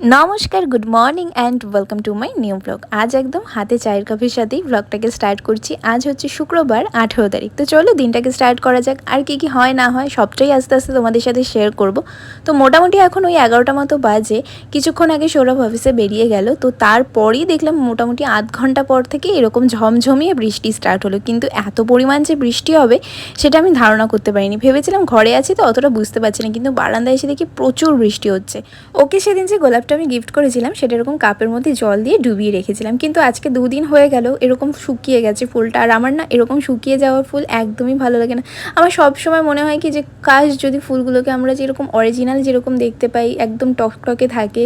নমস্কার good morning and welcome to my new blog আজ একদম হাতে চায়ের কাপের সাথেই ব্লগটাকে স্টার্ট করছি। আজ হচ্ছে শুক্রবার, আঠেরো তারিখ। তো চলো দিনটাকে স্টার্ট করা যাক। আর কি কি হয়, না হয়, সবটাই আস্তে আস্তে তোমাদের সাথে শেয়ার করব। তো মোটামুটি এখন ওই এগারোটা মতো বাজে। কিছুক্ষণ আগে সৌরভ অফিসে বেরিয়ে গেল। তো তারপরেই দেখলাম মোটামুটি আধ ঘণ্টা পর থেকে এরকম ঝমঝমিয়ে বৃষ্টি স্টার্ট হলো। কিন্তু এত পরিমাণ যে বৃষ্টি হবে, সেটা আমি ধারণা করতে পারিনি। ভেবেছিলাম ঘরে আছি তো, অতটা বুঝতে পারছি না। কিন্তু বারান্দায় এসে দেখি প্রচুর বৃষ্টি হচ্ছে। ওকে সেদিন যে গোলাপটা আমি গিফট করেছিলাম, সেটা এরকম কাপের মধ্যে জল দিয়ে ডুবিয়ে রেখেছিলাম। কিন্তু আজকে দুদিন হয়ে গেল, এরকম শুকিয়ে গেছে ফুলটা। আর আমার না এরকম শুকিয়ে যাওয়ার ফুল একদমই ভালো লাগে না। আমার সব সময় মনে হয় কি যে, কাশ যদি ফুলগুলোকে আমরা যেরকম অরিজিনাল যেরকম দেখতে পাই, একদম টকটকে থাকে,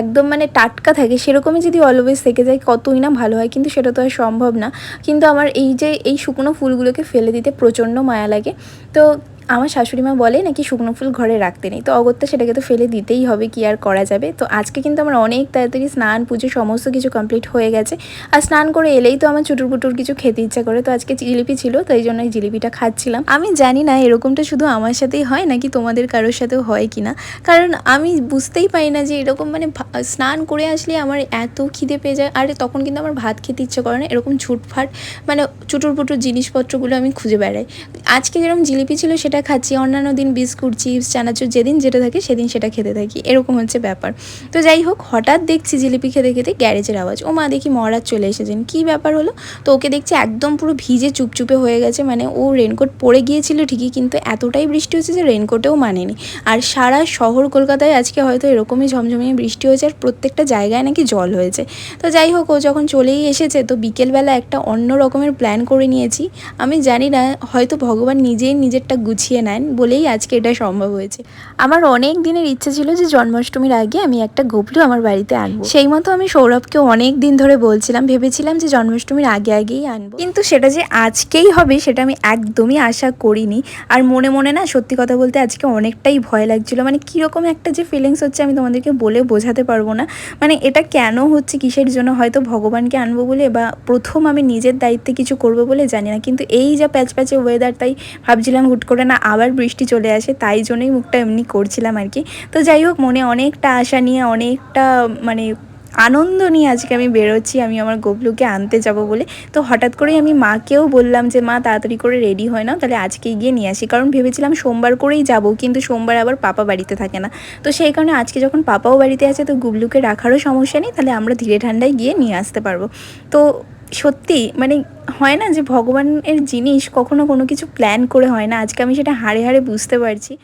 একদম মানে টাটকা থাকে, সেরকমই যদি অলওয়েজ থেকে যায়, কতই না ভালো হয়। কিন্তু সেটা তো আর সম্ভব না। কিন্তু আমার এই যে, এই শুকনো ফুলগুলোকে ফেলে দিতে প্রচণ্ড মায়া লাগে। তো আমার শাশুড়ি মা বলে নাকি শুকনো ফুল ঘরে রাখতে নেই। তো অগত্যা সেটাকে তো ফেলে দিতেই হবে, কি আর করা যাবে? তো আজকে কিন্তু আমার অনেক তাড়াতাড়ি স্নান, পুজো সমস্ত কিছু কমপ্লিট হয়ে গেছে। আর স্নান করে এলেই তো আমার চুটুর পুটুর কিছু খেতে ইচ্ছা করে। তো আজকে জিলিপি ছিল তো এই জন্য এই জিলিপিটা খাচ্ছিলাম। আমি জানি না এরকমটা শুধু আমার সাথেই হয় নাকি তোমাদের কারোর সাথেও হয় কি না কারণ আমি বুঝতেই পারি না যে এরকম মানে স্নান করে আসলে আমার এত খিদে পেয়ে যায়। আর তখন কিন্তু আমার ভাত খেতে ইচ্ছে করে না, এরকম ছুটফাট মানে চুটুর পুটুর জিনিসপত্রগুলো আমি খুঁজে বেড়াই। আজকে যেরকম জিলিপি ছিল, সেটা খাচ্ছি, অন্যান্য দিন বিস্কুট, চিপস, চানাচুর যেদিন যেটা থাকে সেদিন সেটা খেতে থাকি। এরকম হচ্ছে ব্যাপার। তো যাই হোক, হঠাৎ দেখছি জিলিপি খেতে খেতে গ্যারেজের আওয়াজ। ও মা, দেখি মহারাজ চলে এসেছেন। কী ব্যাপার হলো? তো ওকে দেখছি একদম পুরো ভিজে চুপচুপে হয়ে গেছে। মানে ও রেনকোট পরে গিয়েছিল ঠিকই, কিন্তু এতটাই বৃষ্টি হচ্ছে যে রেনকোটেও মানেনি। আর সারা শহর কলকাতায় আজকে হয়তো এরকমই ঝমঝমিয়ে বৃষ্টি হয়েছে আর প্রত্যেকটা জায়গায় নাকি জল হয়েছে। তো যাই হোক, ও যখন চলেই এসেছে, তো বিকেলবেলা একটা অন্য রকমের প্ল্যান করে নিয়েছি। আমি জানি না, হয়তো ভগবান নিজেই নিজেরটা গুছিয়ে নেন বলেই আজকে এটা সম্ভব হয়েছে। আমার অনেক দিনের ইচ্ছে ছিল যে জন্মাষ্টমীর আগে আমি একটা গোপলু আমার বাড়িতে আনব। সেই মতো আমি সৌরভকে অনেক দিন ধরে বলছিলাম, ভেবেছিলাম যে জন্মাষ্টমীর আগে আগেই আনব। কিন্তু সেটা যে আজকেই হবে সেটা আমি একদমই আশা করিনি। আর মনে মনে না সত্যি কথা বলতে আজকে অনেকটাই ভয় লাগছিল। মানে কীরকম একটা যে ফিলিংস হচ্ছে আমি তোমাদেরকে বলে বোঝাতে পারব না। মানে এটা কেন হচ্ছে, কিসের জন্য হয়তো ভগবানকে আনব বলে বা প্রথম আমি নিজের দায়িত্বে কিছু করব বলে জানি না। কিন্তু এই যা প্যাচ প্যাচে ওয়েদার তাই ভাবছিলাম হুট করে না, আবার বৃষ্টি চলে আসে, তাই জন্যই মুখটা এমনি করছিলাম আর কি। তো যাই হোক, মনে অনেকটা আশা নিয়ে, অনেকটা মানে আনন্দ নিয়ে আজকে আমি বেরোচ্ছি, আমি আমার গোবলুকে আনতে যাব বলে। তো হঠাৎ করেই আমি মাকেও বললাম যে, মা, তাড়াতাড়ি করে রেডি হয় না তাহলে আজকে গিয়ে নিয়ে আসি। কারণ ভেবেছিলাম সোমবার করেই যাব, কিন্তু সোমবার আবার পাপা বাড়িতে থাকে না। তো সেই কারণে আজকে যখন পাপাও বাড়িতে আছে, তো গুবলুকে রাখারও সমস্যা নেই, তাহলে আমরা ধীরে ঠান্ডায় গিয়ে নিয়ে আসতে পারব। তো সত্যি মানে হয় না যে ভগবানের জিনিস কখনো কোনো কিছু প্ল্যান করে হয় না। আজকে আমি সেটা হাড়ে হাড়ে বুঝতে পারছি।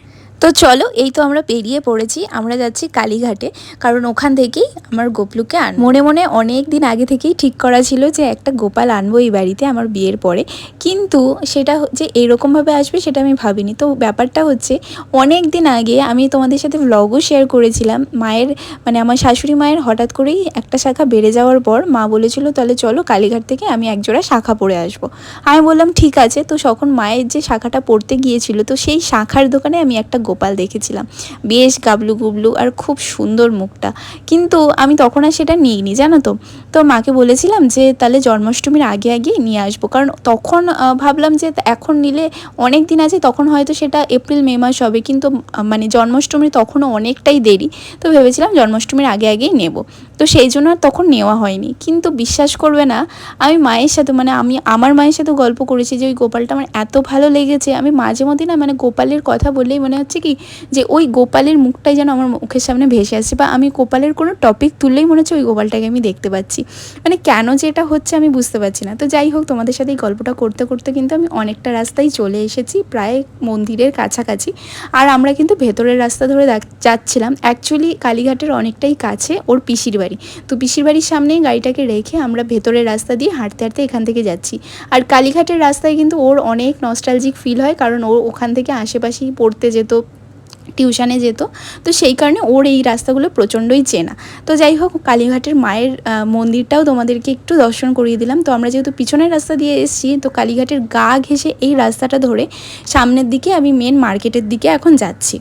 তো চলো, এই তো আমরা পেরিয়ে পড়েছি, আমরা যাচ্ছি কালীঘাটে। কারণ ওখান থেকেই আমার গোপলুকে আন মনে মনে অনেক দিন আগে থেকেই ঠিক করা ছিল যে একটা গোপাল আনব এই বাড়িতে আমার বিয়ের পরে। কিন্তু সেটা যে এরকমভাবে আসবে সেটা আমি ভাবিনি। তো ব্যাপারটা হচ্ছে, অনেক দিন আগে আমি তোমাদের সাথে ব্লগও শেয়ার করেছিলাম। মায়ের মানে আমার শাশুড়ি মায়ের হঠাৎ করেই একটা শাখা বেড়ে যাওয়ার পর মা বলেছিল, তাহলে চলো কালীঘাট থেকে আমি একজোড়া শাখা পরে আসব। আমি বললাম, ঠিক আছে। তো তখন মায়ের যে শাখাটা পড়তে গিয়েছিল, তো সেই শাখার দোকানে আমি একটা গোপাল দেখেছিলাম। বেশ গাবলু গুবলু আর খুব সুন্দর মুখটা। কিন্তু আমি তখন আর সেটা নিইনি, জানো তো? তো মাকে বলেছিলাম যে, তাহলে জন্মাষ্টমীর আগে আগে নিয়ে আসব। কারণ তখন ভাবলাম যে, এখন নিলে অনেক দিন আছে, তখন হয়তো সেটা এপ্রিল, মে মাস হবে। কিন্তু মানে জন্মাষ্টমীর তখনও অনেকটাই দেরি। তো ভেবেছিলাম জন্মাষ্টমীর আগে, আগেই নেব। তো সেই জন্য আর তখন নেওয়া হয়নি। কিন্তু বিশ্বাস করবে না, আমি মায়ের সাথে মানে আমি আমার মায়ের সাথে গল্প করেছি যে, ওই গোপালটা আমার এত ভালো লেগেছে। আমি মাঝে মধ্যে না মানে গোপালের কথা বললেই মনে হচ্ছে কি যে ওই গোপালের মুখটাই যেন আমার মুখের সামনে ভেসে আসছে বা আমি গোপালের কোনো টপিক তুললেই মনে হচ্ছে ওই গোপালটাকে আমি দেখতে পাচ্ছি। মানে কেন যে এটা হচ্ছে আমি বুঝতে পারছি না। তো যাই হোক, তোমাদের সাথে এই গল্পটা করতে করতে কিন্তু আমি অনেকটা রাস্তায় চলে এসেছি, প্রায় মন্দিরের কাছাকাছি। আর আমরা কিন্তু ভেতরের রাস্তা ধরে যাচ্ছিলাম। অ্যাকচুয়ালি কালীঘাটের অনেকটাই কাছে ওর পিসির বাড়ি। তো পিসির বাড়ির সামনেই গাড়িটাকে রেখে আমরা ভেতরের রাস্তা দিয়ে হাঁটতে হাঁটতে এখান থেকে যাচ্ছি। আর কালীঘাটের রাস্তায় কিন্তু ওর অনেক নস্টালজিক ফিল হয়, কারণ ও ওখান থেকে আশেপাশেই পড়তে যেত টিউশানে যেত, তো সেই কারণে ওর এই রাস্তাগুলো প্রচণ্ডই চেনা। তো যাই হোক, কালীঘাটের মায়ের মন্দিরটাও তোমাদেরকে একটু দর্শন করিয়ে দিলাম। তো আমরা যেহেতু পিছনের রাস্তা দিয়ে এসেছি, তো কালীঘাটের গা ঘেসে এই রাস্তাটা ধরে সামনের দিকে আমি মেন মার্কেটের দিকে এখন যাচ্ছি।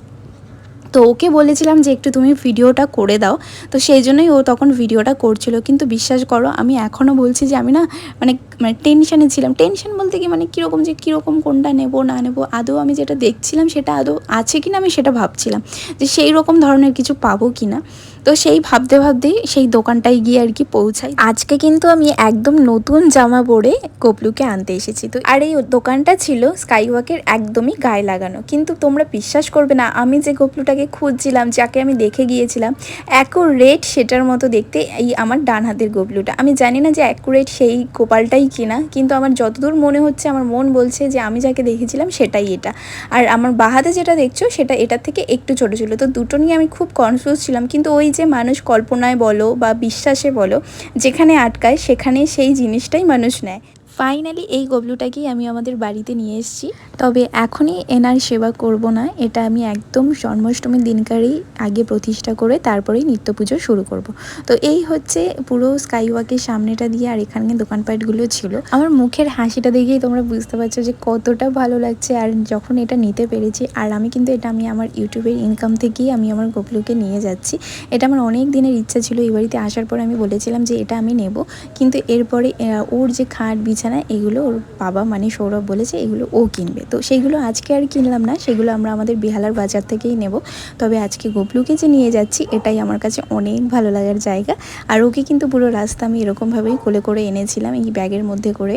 তো ওকে বলেছিলাম যে, একটু তুমি ভিডিওটা করে দাও। তো সেই জন্যই ও তখন ভিডিওটা করছিল। কিন্তু বিশ্বাস করো, আমি এখনও বলছি যে, আমি না মানে মানে টেনশানে ছিলাম। টেনশন বলতে কি মানে কীরকম যে কীরকম কোনটা নেব, না নেব, আদৌ আমি যেটা দেখছিলাম সেটা আদৌ আছে কি না আমি সেটা ভাবছিলাম যে সেই রকম ধরনের কিছু পাবো কি না তো সেই ভাবতে ভাবতেই সেই দোকানটায় গিয়ে আর কি পৌঁছাই। আজকে কিন্তু আমি একদম নতুন জামা পরে গপলুকে আনতে এসেছি। তো আর এই দোকানটা ছিল স্কাই ওয়াকের একদমই গায়ে লাগানো। কিন্তু তোমরা বিশ্বাস করবে না, আমি যে গপলুটাকে খুঁজছিলাম, যাকে আমি দেখে গিয়েছিলাম অ্যাকুরেট সেটার মতো দেখতে এই আমার ডান হাতের গপলুটা। আমি জানি না যে অ্যাকুরেট সেই গোপালটাই কিনা কিন্তু আমার যতদূর মনে হচ্ছে, আমার মন বলছে যে আমি যাকে দেখেছিলাম সেটাই এটা। আর আমার বাহাতে যেটা দেখছ, সেটা এটার থেকে একটু ছোট ছিল। তো দুটো নিয়ে আমি খুব কনফিউজ ছিলাম, কিন্তু ওই যে মানুষ কল্পনায় বলো বা বিশ্বাসে বলো, যেখানে আটকায় সেখানে সেই জিনিসটাই মানুষ নেয়। ফাইনালি এই গবলুটাকেই আমি আমাদের বাড়িতে নিয়ে এসেছি। তবে এখনই এনার সেবা করব না, এটা আমি একদম জন্মাষ্টমীর দিনকারই আগে প্রতিষ্ঠা করে তারপরেই নিত্য পুজো শুরু করব। তো এই হচ্ছে পুরো স্কাই ওয়াকের সামনেটা দিয়ে আর এখানে দোকানপাটগুলো ছিল। আমার মুখের হাসিটা দেখেই তোমরা বুঝতে পারছ যে কতটা ভালো লাগছে আর যখন এটা নিতে পেরেছি আর আমি কিন্তু এটা আমি আমার ইউটিউবের ইনকাম থেকেই আমি আমার গপলুকে নিয়ে যাচ্ছি। এটা আমার অনেক দিনের ইচ্ছা ছিল এই বাড়িতে আসার পর আমি বলেছিলাম যে এটা আমি নেব। কিন্তু এরপরে ওর যে খাট বিছানা এগুলো ওর বাবা মানে সৌরভ বলেছে, এগুলো ও কিনবে। তো সেইগুলো আজকে আর কিনলাম না, সেগুলো আমরা আমাদের বিহালার বাজার থেকেই নেব। তবে আজকে গোপলুকে যে নিয়ে যাচ্ছি, এটাই আমার কাছে অনেক ভালো লাগার জায়গা। আর ওকে কিন্তু পুরো রাস্তা আমি এরকমভাবেই কোলে করে এনেছিলাম, এই ব্যাগের মধ্যে করে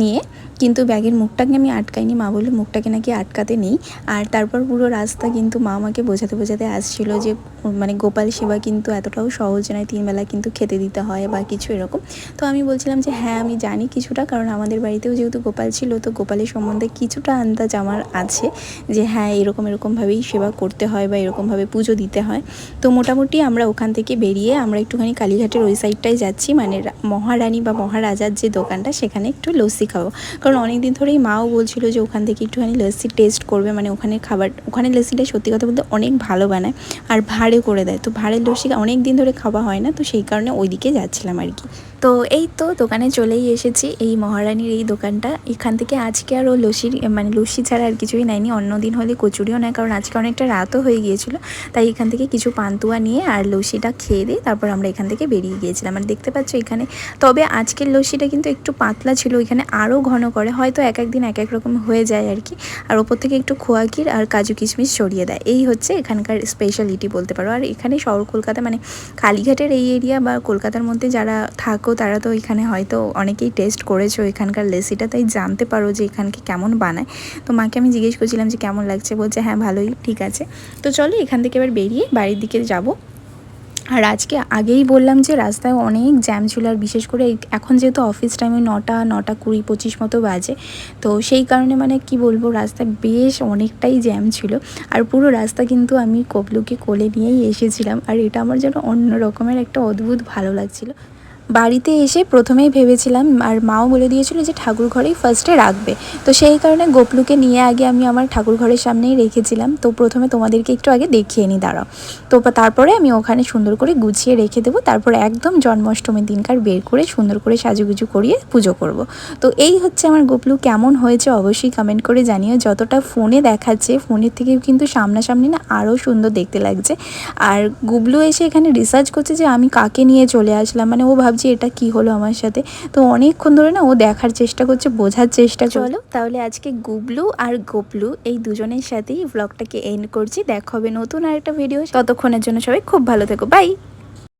নিয়ে। কিন্তু ব্যাগের মুখটাকে আমি আটকাইনি, মা বলল মুখটাকে নাকি আটকাতে নেই। আর তারপর পুরো রাস্তা কিন্তু মা আমাকে বোঝাতে বোঝাতে আসছিল যে মানে গোপাল সেবা কিন্তু এতটাও সহজ নয়, তিনবেলা কিন্তু খেতে দিতে হয় বা কিছু এরকম। তো আমি বলছিলাম যে হ্যাঁ আমি জানি কিছুটা, কারণ আমাদের বাড়িতেও যেহেতু গোপাল ছিল, তো গোপালের সম্বন্ধে কিছুটা আন্দাজ আমার আছে যে হ্যাঁ এরকম এরকমভাবেই সেবা করতে হয় বা এরকমভাবে পুজো দিতে হয়। তো মোটামুটি আমরা ওখান থেকে বেরিয়ে আমরা একটুখানি কালীঘাটের ওই সাইডটাই যাচ্ছি মানে মহারানী বা মহারাজার যে দোকানটা, সেখানে একটু লস্যি খাব। কারণ অনেক দিন ধরেই মাও বলছিল যে ওখান থেকে একটুখানি লস্যি টেস্ট করবে মানে ওখানে খাবার, ওখানে লস্যিটা সত্যি কথা বলতে অনেক ভালো বানায় আর ভাড়ে করে দেয়। তো ভাড়ের লস্যি অনেক দিন ধরে খাওয়া হয় না, তো সেই কারণে ওইদিকে যাচ্ছিলাম আর কি। তো এই তো দোকানে চলেই এসেছি, এই মহারানীর এই দোকানটা, এখান থেকে আজকে আর ও লস্যির মানে লস্যি ছাড়া আর কিছুই নেয়নি। অন্য দিন হলে কচুরিও নেয়, কারণ আজকে অনেকটা রাতও হয়ে গিয়েছিল। তাই এখান থেকে কিছু পান্তুয়া নিয়ে আর লস্যিটা খেয়ে দিয়ে তারপর আমরা এখান থেকে বেরিয়ে গিয়েছিলাম। আর দেখতে পাচ্ছ এখানে, তবে আজকের লস্যিটা কিন্তু একটু পাতলা ছিল, এখানে আরও ঘন করে, হয়তো এক এক দিন এক এক রকম হয়ে যায় আর কি। আর ওপর থেকে একটু খোয়া ক্ষীর আর কাজু কিশমিশ ছড়িয়ে দেয়। এই হচ্ছে এখানকার স্পেশালিটি বলতে পারো। আর এখানে শহর কলকাতা মানে কালীঘাটের এই এরিয়া বা কলকাতার মধ্যে যারা থাকো, তারা তো এখানে হয়তো অনেকেই টেস্ট করেছ এখানকার লেসিটা, তাই জানতে পারো যে এখানকে কেমন বানায়। তো মাকে আমি জিজ্ঞেস করছিলাম যে কেমন লাগছে? বলছে হ্যাঁ ভালোই, ঠিক আছে। তো চলো এখান থেকে এবার বেরিয়ে বাড়ির দিকে যাব। আর আজকে আগেই বললাম যে রাস্তায় অনেক জ্যাম ছিল, আর বিশেষ করে এখন যেহেতু অফিস টাইমে নটা নটা কুড়ি, পঁচিশ মতো বাজে, তো সেই কারণে মানে কি বলব, রাস্তায় বেশ অনেকটাই জ্যাম ছিল। আর পুরো রাস্তা কিন্তু আমি কবলুকে কোলে নিয়েই এসেছিলাম, আর এটা আমার যেন অন্য রকমের একটা অদ্ভুত ভালো লাগছিল। বাড়িতে এসে প্রথমেই ভেবেছিলাম, আর মাও বলে দিয়েছিল যে ঠাকুর ঘরেই ফার্স্টে রাখবে। তো সেই কারণে গোপলুকে নিয়ে আগে আমি আমার ঠাকুর ঘরের সামনেই রেখেছিলাম। তো প্রথমে তোমাদেরকে একটু আগে দেখিয়ে নিই দাঁড়াও। তো তারপরে আমি ওখানে সুন্দর করে গুছিয়ে রেখে দেবো। তারপরে একদম জন্মাষ্টমীর দিনকার বের করে সুন্দর করে সাজুগুজু করিয়ে পুজো করব। তো এই হচ্ছে আমার গোপলু, কেমন হয়েছে অবশ্যই কমেন্ট করে জানিও। যতটা ফোনে দেখাচ্ছে, ফোনের থেকেও কিন্তু সামনাসামনি না আরও সুন্দর দেখতে লাগছে। আর গুবলু এসে এখানে রিসার্চ করছে যে আমি কাকে নিয়ে চলে আসলাম? মানে ও ভাবছে এটা কি হলো আমার সাথে। তো অনেকক্ষণ ধরে না ও দেখার চেষ্টা করছে, বোঝার চেষ্টা চলো তাহলে আজকে গুবলু আর গোপলু এই দুজনের সাথেই ব্লগটাকে এন্ড করছি। দেখা হবে নতুন আর একটা ভিডিও ততক্ষণের জন্য সবাই খুব ভালো থেকো। বাই